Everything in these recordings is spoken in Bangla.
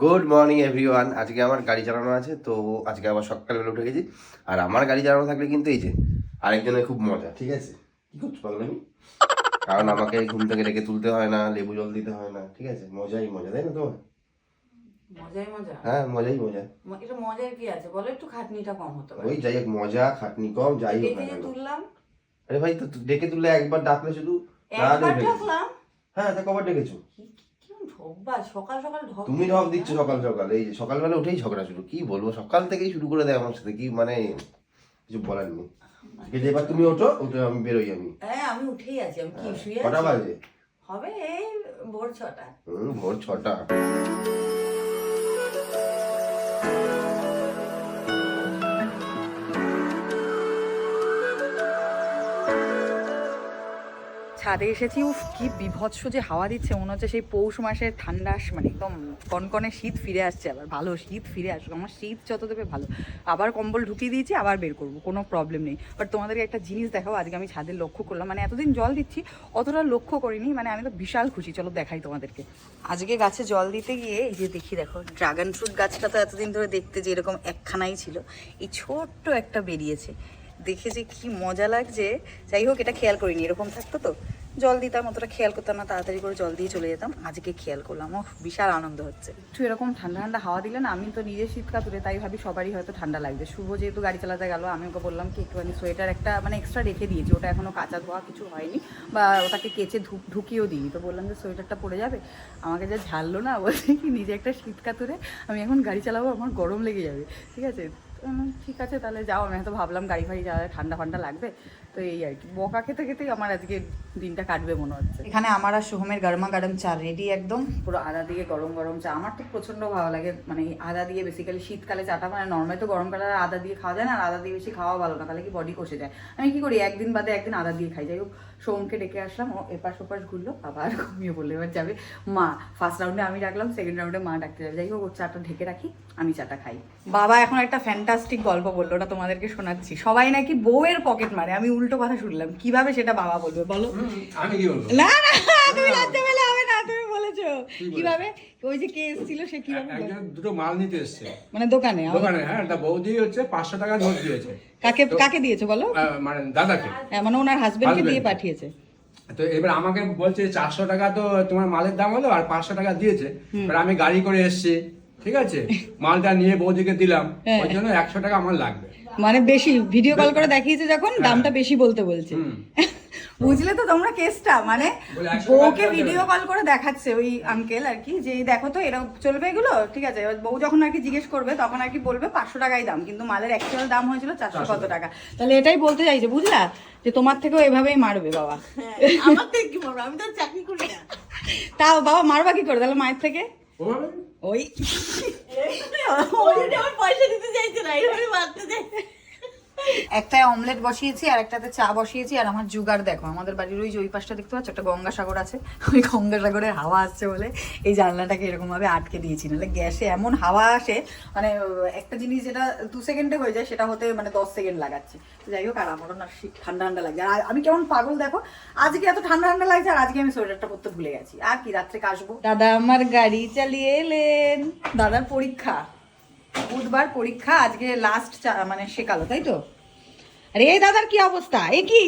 গুড মর্নিং এভরিওয়ান আজকে আমার গাড়ি চালানো আছে তো আজকে আবার সকালবেলা উঠে গেছি। আর আমার গাড়ি চালানো থাকলে কিন্তু এই যে আরেকজনের খুব মজা ঠিক আছে? কি করছ পাগলামি? কারণ আমাকে ঘুম থেকে ডেকে তুলতে হয় না লেবু জল দিতে হয় না ঠিক আছে? মজাই মজা তাই না তোমার? মজাই মজা। হ্যাঁ মজাই মজা। এটা মজার কি আছে? বলো একটু খাটনিটা কম হতে ওই যাই হোক মজা খাটনি কম যাই হোক ডেকে। তুললাম। আরে ভাই তো ডেকে তুললে একবার ডাকলে শুধু একবার হ্যাঁ তা কবার ডেকেছো? কি- সকাল সকাল ঢপ তুমি ঢপ দিচ্ছ সকাল সকাল। এই যে সকালবেলা উঠেই ঝগড়া শুরু। কি বলব? সকাল থেকেই শুরু করে দেয় আমার সাথে। কি মানে কিছু বলার নেই। যে এবার তুমি ওঠো উঠে আমি বেরোই আমি। হ্যাঁ আমি উঠেই আছি। আমি কি শুয়ে কটা বাজে? হবে এই ভোর ছটা। হুম ভোর ছটা। ছাদে এসেছি। উফ, কি বিভৎস যে হাওয়া দিচ্ছে। মনে হচ্ছে সেই পৌষ মাসের ঠান্ডা মানে একদম কনকনে শীত ফিরে আসছে আবার। ভালো শীত ফিরে আসবে আমার শীত যত দেবে ভালো। আবার কম্বল ঢুকিয়ে দিয়েছি, আবার বের করব, কোনো প্রবলেম নেই। বাট তোমাদেরকে একটা জিনিস দেখাবো, আজকে আমি ছাদে লক্ষ্য করলাম। মানে এতদিন জল দিচ্ছি, অতটা লক্ষ্য করিনি মানে আমি তো বিশাল খুশি। চলো দেখাই তোমাদেরকে। আজকে গাছে জল দিতে গিয়ে, এই যে দেখি দেখো ড্রাগন ফ্রুট গাছটা তো এতদিন ধরে দেখতে যে এরকম একখানাই ছিল। এই ছোট্ট একটা বেরিয়েছে। দেখে যে কি মজা লাগছে। যাই হোক, এটা খেয়াল করিনি, এরকম থাকতো তো? জল দিতাম অতটা খেয়াল করতাম না, তাড়াতাড়ি করে জল দিয়ে চলে যেতাম। আজকে খেয়াল করলাম ও বিশাল আনন্দ হচ্ছে। একটু এরকম ঠান্ডা ঠান্ডা হাওয়া দিলে না, আমি তো নিজে শীত কাতুরে, তাই ভাবি সবারই হয়তো ঠান্ডা লাগবে। শুভ যেহেতু গাড়ি চালাতে গেল, আমি ওকে বললাম কি, একটুখানি সোয়েটার একটা মানে এক্সট্রা রেখে দিয়েছি, ওটা এখনও কাঁচা ধোয়া কিছু হয়নি, বা ওটাকে কেচে ধুপ ঢুকিয়েও দিই তো বললাম যে সোয়েটারটা পরে যাবে? আমাকে যা ঝাললো না, বলছে কি, নিজে একটা শীত কাতুরে, আমি এখন গাড়ি চালাবো, আমার গরম লেগে যাবে। ঠিক আছে? ঠিক আছে, তাহলে যাও। আমি হয়তো ভাবলাম, গাড়ি ফাড়ি যাওয়া ঠান্ডা ফান্ডা লাগবে? তো এই আর কি। বকা খেতে খেতেই আমার আজকে দিনটা কাটবে মনে হচ্ছে। এখানে আমার আর সোহমের গরমা গরম চা রেডি একদম। পুরো আদা দিয়ে গরম গরম চা। আমার তো প্রচণ্ড ভালো লাগে। মানে আদা দিয়ে বেসিক্যালি শীতকালে চাটা মানে নর্মালি তো গরমকালে আদা দিয়ে খাওয়া যায় না আর আদা দিয়ে বেশি খাওয়া ভালো না তাহলে কি বডি কষে যায়? আমি কি করি একদিন বাদে একদিন আদা দিয়ে খাই। যাই হোক সোমকে ডেকে আসলাম ও এপাশ ওপাশ ঘুরলো আবার ঘুমিয়ে পড়ল। এবার যাবে মা ফার্স্ট রাউন্ডে আমি ডাকলাম সেকেন্ড রাউন্ডে মা ডাকতে যাবে। যাই হোক ওর চাটা ঢেকে রাখি। আমি চাটা খাই। বাবা এখন একটা ফ্যান্টাস্টিক গল্প বলল ওটা তোমাদেরকে শোনাচ্ছি। সবাই নাকি বউয়ের পকেট মারে। আমি উল্টো কথা শুনলাম। কীভাবে সেটা বাবা বলবে বলো? আমি কি বলব? না না তুমি লজ্জা পেলে হবে না তুমি বলেছ। কীভাবে? ওই যে কে এসেছিল সে কীভাবে একজন দুটো মাল নিতে এসছে। মানে দোকানে দোকানে হ্যাঁ একটা বৌদি হচ্ছে পাঁচশো টাকা নোট দিয়েছে। কাকে কাকে দিয়েছ বলো? মানে দাদাকে। হ্যাঁ, মানে ওনার হাজবেন্ডকে দিয়ে পাঠিয়েছে। তো এবার আমাকে বলছে চারশো টাকা তো তোমার মালের দাম হলো আর পাঁচশো টাকা দিয়েছে। এবার আমি গাড়ি করে এসেছি। ঠিক আছে? মালটা নিয়ে বৌদিকে দিলাম। হ্যাঁ। ওই জন্য একশো টাকা আমার লাগবে। মানে বেশি ভিডিও কল করে দেখিয়েছে যখন দামটা বেশি বলতে বলছে। বুঝলে তো তোমরা কেসটা? মানে বউকে ভিডিও কল করে দেখাচ্ছে ওই আঙ্কেল আর কি যে দেখো তো এরকম চলবে এগুলো? ঠিক আছে এবার বউ যখন আর কি জিজ্ঞেস করবে তখন আর কি বলবে পাঁচশো টাকাই দাম কিন্তু মালের অ্যাকচুয়াল দাম হয়েছিল চারশো কত টাকা। তাহলে এটাই বলতে চাইছে বুঝলা? যে তোমার থেকেও এভাবেই মারবে বাবা। আমার থেকে কি বলব আমি তো চাকরি করি না। তাও বাবা মারবা কি করে? তাহলে মায়ের থেকে? ওভাবে ওই। ওই পয়সা দিতে চাইছে না এইভাবে মারতে চাইছে। একটায় অমলেট বসিয়েছি আর একটাতে চা বসিয়েছি, আর আমার জুগার দেখো, আমাদের বাড়ির ওই পাশটা দেখতে পাচ্ছ? একটা গঙ্গাসাগর আছে। ওই গঙ্গাসাগরের হাওয়া আসছে বলে এই জানলাটাকে এরকম ভাবে আটকে দিয়েছি। নাহলে গ্যাসে এমন হাওয়া আসে মানে একটা জিনিস যেটা দু সেকেন্ডে হয়ে যায়, সেটা হতে মানে দশ সেকেন্ড লাগাচ্ছে। তো যাই হোক, আর আমারও না ঠান্ডা ঠান্ডা লাগছে। আর আমি কেমন পাগল দেখো, আজকে এত ঠান্ডা ঠান্ডা লাগছে, আর আজকে আমি সোয়েটারটা পরতে ভুলে গেছি। আর কি, রাত্রে কাশবো। দাদা আমার গাড়ি চালিয়ে এলেন। দাদার পরীক্ষা। বুধবার পরীক্ষা আজকে লাস্ট মানে শেখালো তাই তো? আরে এই দাদার কি অবস্থা? এ কি?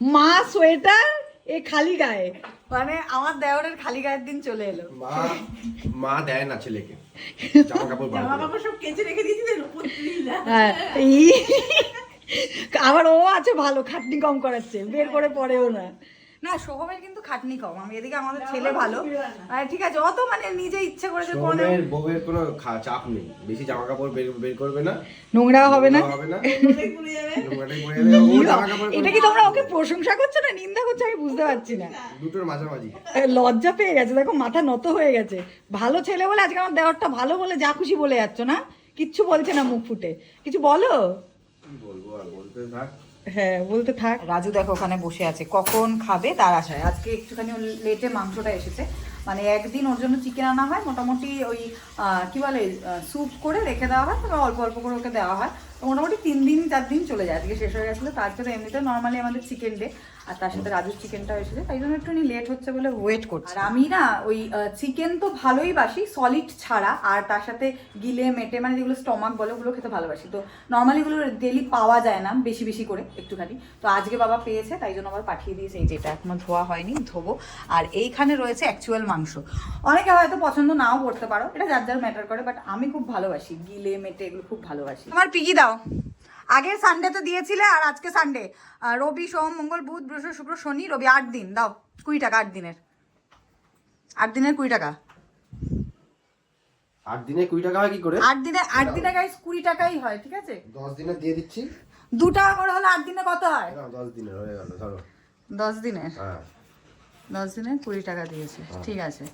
মা সোয়েটার এ খালি গায়ে। মানে আমার দেওরের খালি গায়ের দিন চলে এলো। মা মা দেয় না ছেলেকে। জামা কাপড় জামা কাপড় সব কেচে রেখে দিয়েছিলেন হ্যাঁ, আবার ও আছে ভালো খাটনি কম করাচ্ছে বের করে পড়েও না। না সোহমের কিন্তু খাটনি কম। আমি এদিকে আমাদের ছেলে ভালো। ঠিক আছে অত মানে নিজে ইচ্ছে করে যে কোনো বউয়ের কোনো চাপ নেই। বেশি জামা কাপড় বের বের করবে না। নোংরা হবে না? হবে না। এটা কি তোমরা ওকে প্রশংসা করছ না নিন্দা করছ? আমি বুঝতে পারছি না। দুটোর মাঝামাঝি। লজ্জা পেয়ে গেছে। দেখো মাথা নত হয়ে গেছে। ভালো ছেলে বলে আজকে আমার দেওয়ারটা ভালো বলে যা খুশি বলে যাচ্ছ না? কিচ্ছু বলছে না মুখ ফুটে। কিছু বলো? কি বলব আর বলতে থাক। হ্যাঁ বলতে থাক। রাজু দেখো ওখানে বসে আছে। কখন খাবে তার আশায়। আজকে একটুখানি লেটে মাংসটা এসেছে। মানে একদিন ওর জন্য চিকেন আনা হয়, মোটামুটি ওই কি বলে স্যুপ করে রেখে দেওয়া হয় তবে অল্প অল্প করে ওকে দেওয়া হয়। মোটামুটি তিন দিন চার দিন চলে যায়। আজকে শেষ হয়ে গেছিল তার জন্য এমনিতে নর্মালি আমাদের চিকেন ডে আর তার সাথে রাজুর চিকেনটা এসেছে তাই জন্য একটুখানি লেট হচ্ছে বলে ওয়েট করছি। আর আমি না ওই চিকেন তো ভালোই বাসি সলিড ছাড়া আর তার সাথে গিলে মেটে মানে যেগুলো স্টমাক বলে ওগুলো খেতে ভালোবাসি। তো নর্মালি এগুলো ডেলি পাওয়া যায় না বেশি বেশি করে একটুখানি। তো আজকে বাবা পেয়েছে তাই জন্য আবার পাঠিয়ে দিয়েছে এই যেটা এখনও ধোয়া হয়নি ধোবো। আর এইখানে রয়েছে অ্যাকচুয়াল মাংস। অনেকে হয়তো পছন্দ নাও করতে পারো এটা যার যার ম্যাটার করে বাট আমি খুব ভালোবাসি গিলে মেটে এগুলো খুব ভালোবাসি। আমার পিকি দাও। আগের সানডে তো দিয়েছিলে আর আজকে সানডে রবি সোম মঙ্গল বুধ বৃহস্পতি শুক্র শনি রবি আট দিন। দাও কুড়ি টাকা আট দিনের। আট দিনের কুড়ি টাকা। আট দিনে কুড়ি টাকা হয় কি করে? আট দিনে আট দিনে গাইস কুড়ি টাকাই হয় ঠিক আছে? দশ দিনে দিয়ে দিচ্ছি। দু টাকা করে হলে আট দিনে কত হয়? দশ হয়ে গেল ধরো। দশ হ্যাঁ। দশ দিনে কুড়ি টাকা দিয়েছে ঠিক আছে।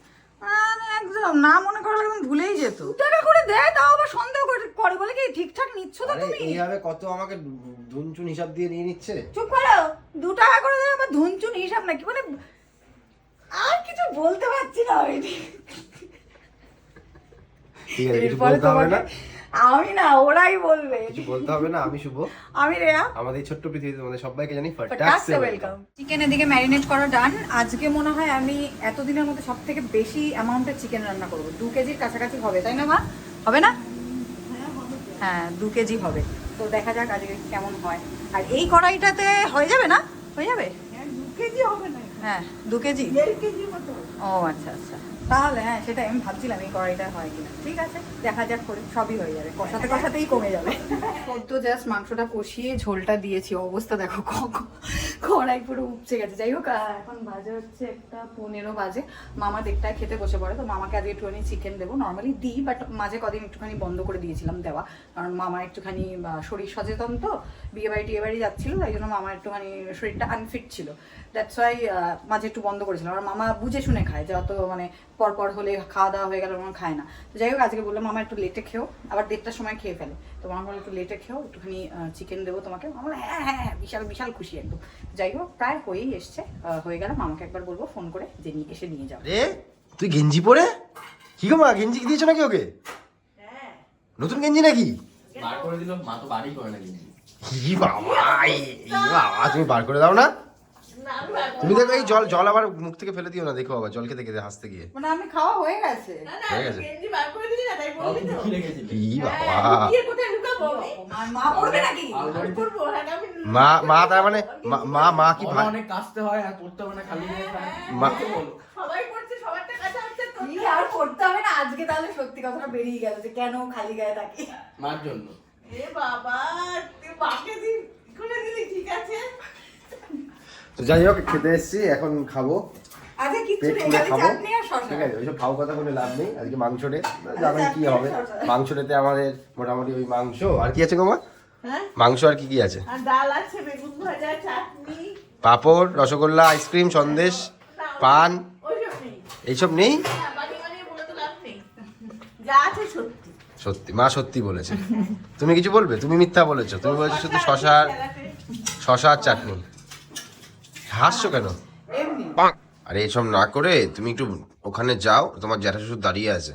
একদম না মনে করলে একদম ভুলেই যেত। টাকা করে দেয় তাও আবার সন্দেহ করে করে বলে কি ঠিকঠাক নিচ্ছ তো তুমি? এইভাবে কত আমাকে ধুনচুন হিসাব দিয়ে নিয়ে নিচ্ছে? চুপ করো দু টাকা করে দেয় আবার ধুনচুন হিসাব নাকি? মানে আর কিছু বলতে পারছি না আমি। ঠিক আছে কিছু বলতে হবে না। আমি না ওরাই বলবে। কিছু বলতে হবে না আমি শুভ। আমি রেয়া। আমাদের এই ছোট্ট পৃথিবীতে তোমাদের সবাইকে জানি ফাটাক্সে ওয়েলকাম চিকেন এদিকে ম্যারিনেট করা ডান আজকে মনে হয় আমি এতদিনের মধ্যে সব থেকে বেশি অ্যামাউন্টের চিকেন রান্না করব। দু কেজির কাছাকাছি হবে তাই না মা? হবে না? হ্যাঁ দু কেজি হবে। তো দেখা যাক আজকে কেমন হয়। আর এই কড়াইটাতে হয়ে যাবে না? হয়ে যাবে? দু কেজি হবে না। হ্যাঁ দু কেজি। দেড় কেজি মতো। ও আচ্ছা আচ্ছা। তাহলে হ্যাঁ সেটা আমি ভাবছিলাম এই কড়াইটা হয় কিনা। ঠিক আছে, দেখা যাক করে, সবই হয়ে যাবে। কষাতে কষাতেই কমে যাবে। সদ্য জাস্ট মাংসটা কষিয়ে ঝোলটা দিয়েছি, অবস্থা দেখো কড়াই পুরো উপচে গেছে। যাই হোক এখন বাজে হচ্ছে একটা পনেরো বাজে। মামা দেড়টায় খেতে বসে পড়ে, তো মামাকে আজকে একটুখানি চিকেন দেবো। নর্মালি দিই বাট মাঝে কদিন একটুখানি বন্ধ করে দিয়েছিলাম দেওয়া। কারণ মামা একটুখানি শরীর সচেতন তো বিয়ে বাড়ি টিয়ে বাড়ি যাচ্ছিল তাই জন্য মামা একটুখানি শরীরটা আনফিট ছিল। দ্যাটস ওয়াই মাঝে একটু বন্ধ করেছিলাম আর মামা বুঝে শুনে খায় যে অত মানে পরপর হলে খাওয়া দাওয়া হয়ে গেলে মামা খায় না। তো যাই হোক আজকে বললাম মামা একটু লেটে খেও। আবার দেড়টার সময় খেয়ে ফেলে। তো মামা বলল একটু লেটে খেও একটুখানি চিকেন দেবো তোমাকে। মামা হ্যাঁ হ্যাঁ হ্যাঁ বিশাল বিশাল খুশি একদম। যাই হোক প্রায় হয়েই এসছে হয়ে গেল। মামাকে একবার বলব ফোন করে যে নিয়ে এসে নিয়ে যাও। রে তুই গেঞ্জি পরে? কি গো মা গেঞ্জি দিয়েছ নাকি ওকে? হ্যাঁ। নতুন গেঞ্জি নাকি? বার করে দিল মা তো বাড়ি করে না কিন্তু কি বাবা বাবা তুমি বার করে দাও না। তুমি দেখো এই জল জল আবার মুখ থেকে ফেলে দিও না দেখো আবার জল খেতে খেতে হাসতে গিয়ে। মানে আমি খাওয়া হয়ে গেছে। না না হয়ে গেছে। বাবা হ্যাঁ? মা- মা পড়বে নাকি? আমি করব, হ্যাঁ, আমি মা মা তার মানে মা- মা মা কি ভাই? অনেক কাচতে হয় আর করতে হবে না খালি মা- সবাই করছে সবারটা কাছে হচ্ছে আর করতে হবে না আজকে তাহলে সত্যি কথাটা বেরিয়ে গেল যে কেন খালি গায়ে থাকি মার জন্য। তো যাই হোক খেতে এসেছি এখন খাব। আজকে পেট খাব। ঠিক আছে ওইসব খাও কথা বলে লাভ নেই আজকে কি হবে। মাংস রেতে আমাদের মোটামুটি ওই মাংস। আর কি আছে হ্যাঁ? মাংস আর কি কি আছে? ডাল আছে বেগুন ভাজা চাটনি। Papad rasgulla ice cream sandesh paan. এইসব নেই? হ্যাঁ, নেই। যা আছে সত্যি মা সত্যি বলেছে। তুমি কিছু বলবে? তুমি মিথ্যা বলেছ। তুমি বলেছ শুধু শশার শশার চাটনি। হাসছো কেন? আরে এসব না করে তুমি একটু ওখানে যাও তোমার জ্যাঠা শ্বশুর দাঁড়িয়ে আছে।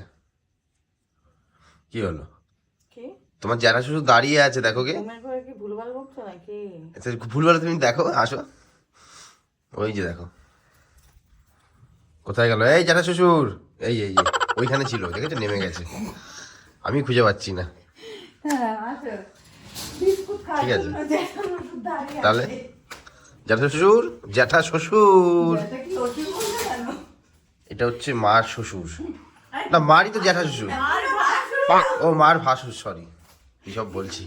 কি হলো? তোমার জ্যাঠা শ্বশুর দাঁড়িয়ে আছে দেখো কে। ভুলভাল তুমি দেখো আসো। ওই যে দেখো। কোথায় গেল? এই জ্যাঠা শ্বশুর। এই এই এই, ওইখানে ছিল দেখেছ? নেমে গেছে। আমি খুঁজে পাচ্ছি না। হ্যাঁ আচ্ছা। ঠিক আছে। তাহলে? জ্যাঠা শ্বশুর? জ্যাঠা শ্বশুর? এটা হচ্ছে মার শ্বশুর। না মারই তো জ্যাঠা শ্বশুর। ও মার ভাসুর সরি সব বলছি।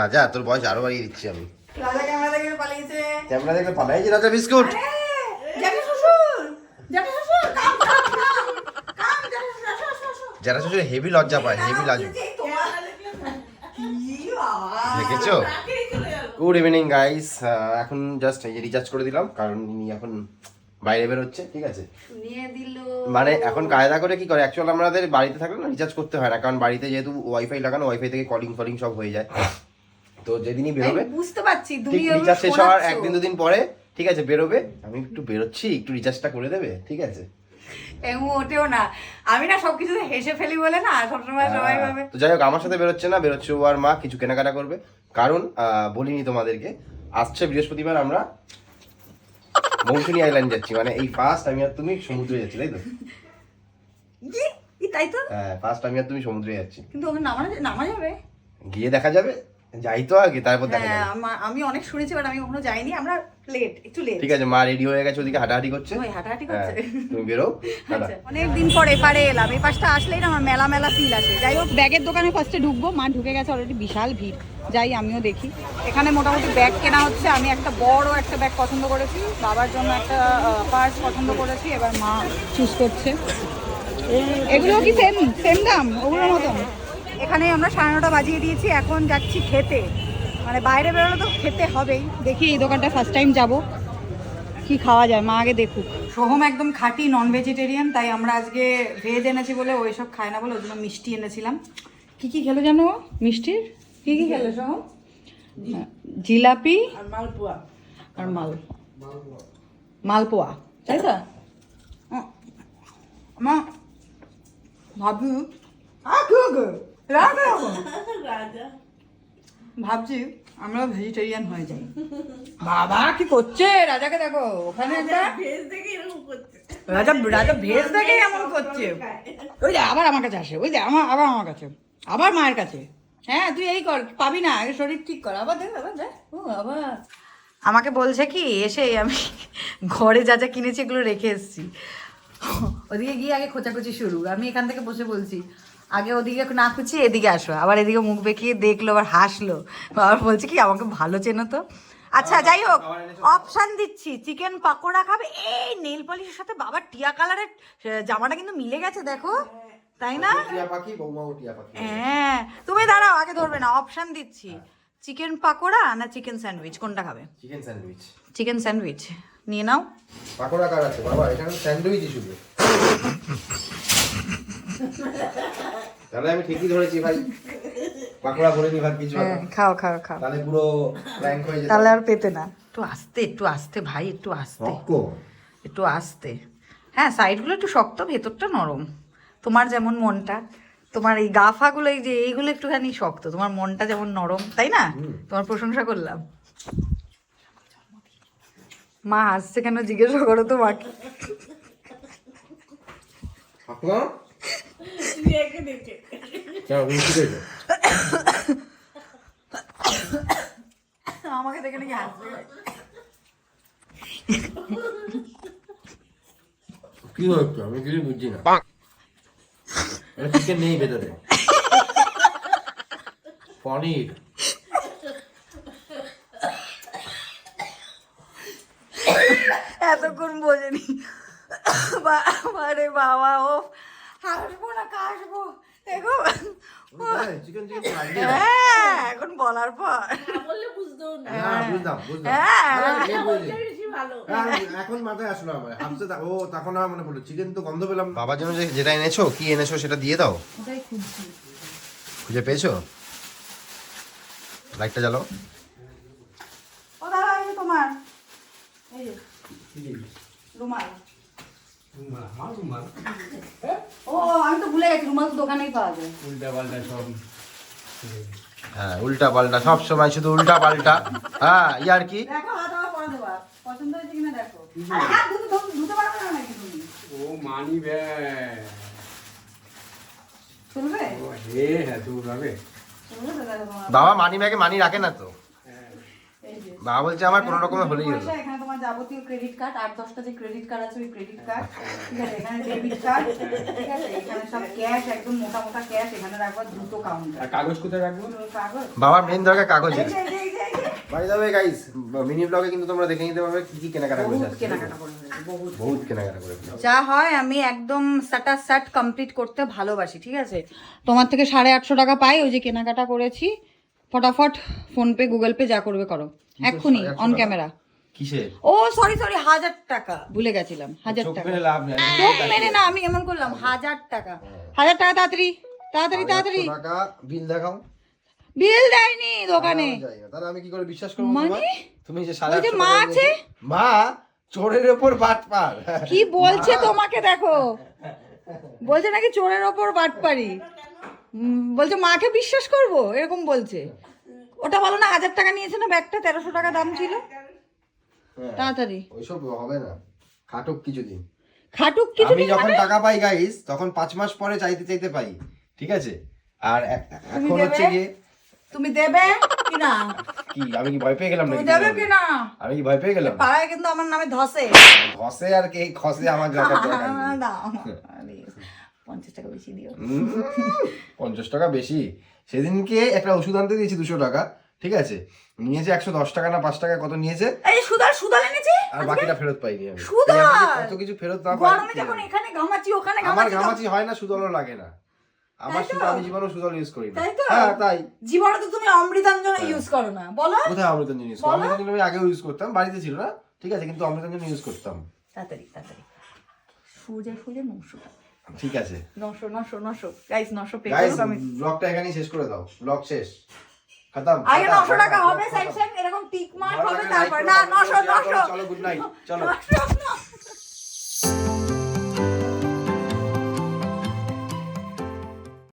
রাজা তোর বয়স আরও বাড়িয়ে দিচ্ছি আমি। রাজা ক্যামেরা থেকে পালিয়েছে। ক্যামেরা দেখলে পালাই রাজা বিস্কুট আরে, জ্যাঠা শ্বশুর জ্যাঠা শ্বশুর কাম কাম কাম কাম জ্যাঠা শ্বশুর, শ্বশুর, শ্বশুর। হেভি লজ্জা পায় হেভি লাজু দেখেছ? গুড ইভিনিং গাইস এখন জাস্ট এই রিচার্জ করে দিলাম কারণ ইনি এখন বাইরে বেরোচ্ছে ঠিক আছে? নিয়ে দিল। মানে এখন কায়দা করে কি করে? অ্যাকচুয়াল আমাদের বাড়িতে থাকলে না রিচার্জ করতে হয় না কারণ বাড়িতে যেহেতু ওয়াইফাই লাগানো ওয়াইফাই থেকে কলিং ফলিং সব হয়ে যায়। তো যেদিনই বেরোবে বুঝতে পারছি তুমি রিচার্জ শেষ হওয়ার। একদিন দুদিন পরে ঠিক আছে বেরোবে। আমি একটু বেরোচ্ছি একটু রিচার্জটা করে দেবে ঠিক আছে? না। আমি না হেসে ফেলি বলে না সবসময় সবাই ভাবে। তো যাই হোক আমার সাথে বেরোচ্ছে না বেরোচ্ছে ও আর মা কিছু কেনাকাটা করবে। কারণ বলিনি তোমাদেরকে আসছে বৃহস্পতিবার আমরা মৌসুমী আইল্যান্ড যাচ্ছি। মানে এই ফার্স্ট আমি আর তুমি সমুদ্রে যাচ্ছি তাই তো? তাই তো? হ্যাঁ ফার্স্ট আমি আর তুমি সমুদ্রে যাচ্ছি। কিন্তু ওখানে নামা নামা যাবে? গিয়ে দেখা যাবে। যাই তো আগে তারপর দেখা হ্যাঁ যাবে। আমি অনেক শুনেছি বাট আমি কখনো যাইনি। আমরা লেট একটু লেট ঠিক আছে মা রেডি হয়ে গেছে ওদিকে হাঁটাহাঁটি করছে। ওই হাঁটাহাঁটি হ্যাঁ করছে। তুমি বেরো অনেক দিন পর এপারে এলাম। এই পাশটা আসলেই না আমার মেলা মেলা ফিল আসে। যাই হোক ব্যাগের দোকানে ফার্স্টে ঢুকবো। মা ঢুকে গেছে অলরেডি বিশাল ভিড়। যাই আমিও দেখি। এখানে মোটামুটি ব্যাগ কেনা হচ্ছে। আমি একটা বড় একটা ব্যাগ পছন্দ করেছি। বাবার জন্য একটা পার্স পছন্দ করেছি। এবার মা চুজ করছে। এগুলো কি সেম সেম দাম? মতন এখানে আমরা সাড়ে নটা বাজিয়ে দিয়েছি এখন যাচ্ছি খেতে। মানে বাইরে বেরোলে তো খেতে হবেই। দেখি এই দোকানটা ফার্স্ট টাইম যাব। কি খাওয়া যায়? মা আগে দেখুক। সোহম একদম খাঁটি নন ভেজিটেরিয়ান তাই আমরা আজকে ভেজ এনেছি বলে ওই সব খায় না বলে ওই জন্য মিষ্টি এনেছিলাম। কি কি খেলো জানো? মিষ্টির? কি কি খেলো সোহম? জিলাপি আর মালপোয়া। আর মাল। মালপোয়া। তাই তো? মা ভাবি। আ, না। রাজা ভাবছি আমরা ভেজিটেরিয়ান হয়ে যাই। বাবা কি করছে? রাজাকে দেখো ওখানে একটা দেখে রাজা রাজা ভেজ দেখেই এমন করছে। ওই যে আবার আমার কাছে আসে ওই যে আমার আবার আমার কাছে। আবার মায়ের কাছে। হ্যাঁ তুই এই কর পাবি না আগে শরীর ঠিক কর। আবার দেখ আবার দেখ। ও আবার। আমাকে বলছে কি এসে আমি ঘরে যা যা কিনেছি এগুলো রেখে এসেছি। ওদিকে গিয়ে আগে খোঁচাখুচি শুরু। আমি এখান থেকে বসে বলছি আগে ওদিকে না খুঁচিয়ে এদিকে আসো। আবার এদিকে মুখ বেঁকিয়ে দেখল আবার হাসলো। আবার বলছে কি আমাকে ভালো চেনো তো। আচ্ছা যাই হোক অপশান দিচ্ছি। চিকেন পাকোড়া খাবে? এই নেল পলিশের সাথে বাবার টিয়া কালারের জামাটা কিন্তু মিলে গেছে দেখো। তাই না? হ্যাঁ তুমি দাঁড়াও আগে ধরবে না অপশান দিচ্ছি। চিকেন পাকোড়া না চিকেন স্যান্ডউইচ কোনটা খাবে? চিকেন স্যান্ডউইচ চিকেন স্যান্ডউইচ নিয়ে নাও। পাকোড়া কার আছে? বাবা এখানে স্যান্ডউইচই শুধু তাহলে আমি ঠিকই ধরেছি ভাই। পাকোড়া করে নি ভাত কিছু হ্যাঁ খাও খাও খাও। তাহলে পুরো প্র্যাঙ্ক হয়ে যেত। তাহলে আর পেতে না। একটু আস্তে একটু আস্তে ভাই একটু আস্তে। একটু আস্তে। হ্যাঁ সাইডগুলো একটু শক্ত ভেতরটা নরম। তোমার যেমন মনটা তোমার এই গা ফাগুলো এই যে এইগুলো একটুখানি শক্ত। তোমার মনটা যেমন নরম তাই না? তোমার প্রশংসা করলাম। মা হাসছে কেন জিজ্ঞাসা করো তো মাকে শক্ত আমাকে দেখে নাকি হাসছে কি হচ্ছে? আমি কিছু বুঝছি না। চিকেন নেই ভেতরে। পনির। এতক্ষণ বোঝেনি। বাবারে বাবা ও হাসবো না কাশবো। দেখো চিকেন চিকেন হ্যাঁ এখন বলার পর। না বললে বুঝতেও না। বুঝলাম বুঝলাম। হ্যাঁ। হ্যাঁ, এখন মাথায় আসলো আমার। হাফসে ও তখন আমার মনে পড়ল চিকেন তো গন্ধ পেলাম বাবার জন্য যে যেটা এনেছো কি এনেছো সেটা দিয়ে দাও। খুঁজে পেয়েছ? লাইটটা জ্বালাও। ও দাদা এই তোমার। এই রুমাল। ও আমি তো ভুলে গেছি রুমাল তো দোকানেই পাওয়া যায়। উল্টা পাল্টা সব। হ্যাঁ উল্টা পাল্টা সব সময় শুধু উল্টা পাল্টা। হ্যাঁ ইয়ার কি? দেখো হাত আমার পরে দেবা পছন্দ হয়েছে কিনা দেখো। আরে হাত ধুতে ধুতে- ধুতে পারবে না নাকি তুমি? ও মানি ব্যাগ চলবে? ও হে হ্যাঁ চলবে। বাবা মানি ব্যাগে মানি রাখে না তো। বাবা বলছে আমার কোনো রকমের হলেই হলো। যাবতীয় ক্রেডিট কার্ড আট দশটা যে ক্রেডিট কার্ড আছে ওই ক্রেডিট কার্ড ঠিক আছে এখানে ডেবিট কার্ড ঠিক আছে এখানে সব ক্যাশ একদম মোটা মোটা ক্যাশ এখানে রাখবা দুটো কাউন্টার আর কাগজ কোথায় রাখব? কাগজ। বাবার মেন দরকার কাগজ। বাই যাবে গাইস মিনি ব্লগে কিন্তু তোমরা দেখে নিতে পারবে কি কি কেনাকাটা করেছে বহুত কেনাকাটা করে ফেলেছি, বহুত বহুত কেনাকাটা করে ফেলেছে। যা হয় আমি একদম সাটা সাট কমপ্লিট করতে ভালোবাসি ঠিক আছে? তোমার থেকে সাড়ে আটশো টাকা পাই ওই যে কেনাকাটা করেছি। ফটাফট ফোনপে গুগল পে যা করবে করো। এক্ষুনি অন ক্যামেরা কিসের? ও সরি সরি হাজার টাকা। ভুলে গেছিলাম হাজার টাকা। মেরে লাভ নেই চোখ মেরে না আমি এমন করলাম হাজার টাকা। হাজার টাকা তাড়াতাড়ি তাড়াতাড়ি তাড়াতাড়ি। টাকা বিল দেখাও। বিল দেয়নি দোকানে। আমি তাহলে আমি কি করে বিশ্বাস করব মানে? তুমি যে যে মা আছে? মা চোরের ওপর বাট পার কি বলছে তোমাকে দেখো। বলছে নাকি চোরের ওপর বাটপারি? উম, বলছে মাকে বিশ্বাস করব এরকম বলছে। ওটা বলো না হাজার টাকা নিয়েছে না ব্যাগটা তেরোশো টাকা দাম ছিল। তাড়াতাড়ি। ওইসব হবে না। খাটুক কিছুদিন। খাটুক আমি যখন টাকা পাই গাইস তখন পাঁচ মাস পরে চাইতে চাইতে পাই। ঠিক আছে? আর এখন হচ্ছে গিয়ে তুমি দেবে কি না? কি আমি কি ভয় পেয়ে গেলাম নাকি দেবে কি না? আমি কি ভয় পেয়ে গেলাম? পাড়ায় কিন্তু আমার নামে ধসে। ঘষে আর কে খসে আমার দরকার। পঞ্চাশ টাকা বেশি দিও। পঞ্চাশ টাকা বেশি। সেদিনকে একটা ওষুধ আনতে দিয়েছি দুশো টাকা। ঠিক আছে? নিয়েছে একশো দশ টাকা না পাঁচ টাকা কত নিয়েছে? এই সুদার সুদাল এনেছি? আর বাকিটা ফেরত পাইনি আমি। সুদার! কত কিছু ফেরত না গরমে যখন এখানে ওখানে আমার ঘামাচি হয় না সুদলও লাগে না। আমার শুধু আমি সুদল ইউজ করি না। হ্যাঁ তাই। জীবনে তো তুমি অমৃতাঞ্জন ইউজ করো না। বলো? কোথায় অমৃতাঞ্জন ইউজ করি অমৃতাঞ্জন আমি আগেও ইউজ করতাম বাড়িতে ছিল না। ঠিক আছে কিন্তু অমৃতাঞ্জন ইউজ করতাম। তাড়াতাড়ি তাড়াতাড়ি। সোজা সোজা ঠিক আছে। নশো নশো নশো। গাইস নশো পে গাইস ব্লগটা এখানেই শেষ করে দাও। ব্লগ শেষ। খতম আগে খতম, নশো টাকা খতম, হবে। সাইড সাইড এরকম টিক মার্ক হবে তারপর না করো, নশো share করো, নশো। চলো গুড নাইট চলো।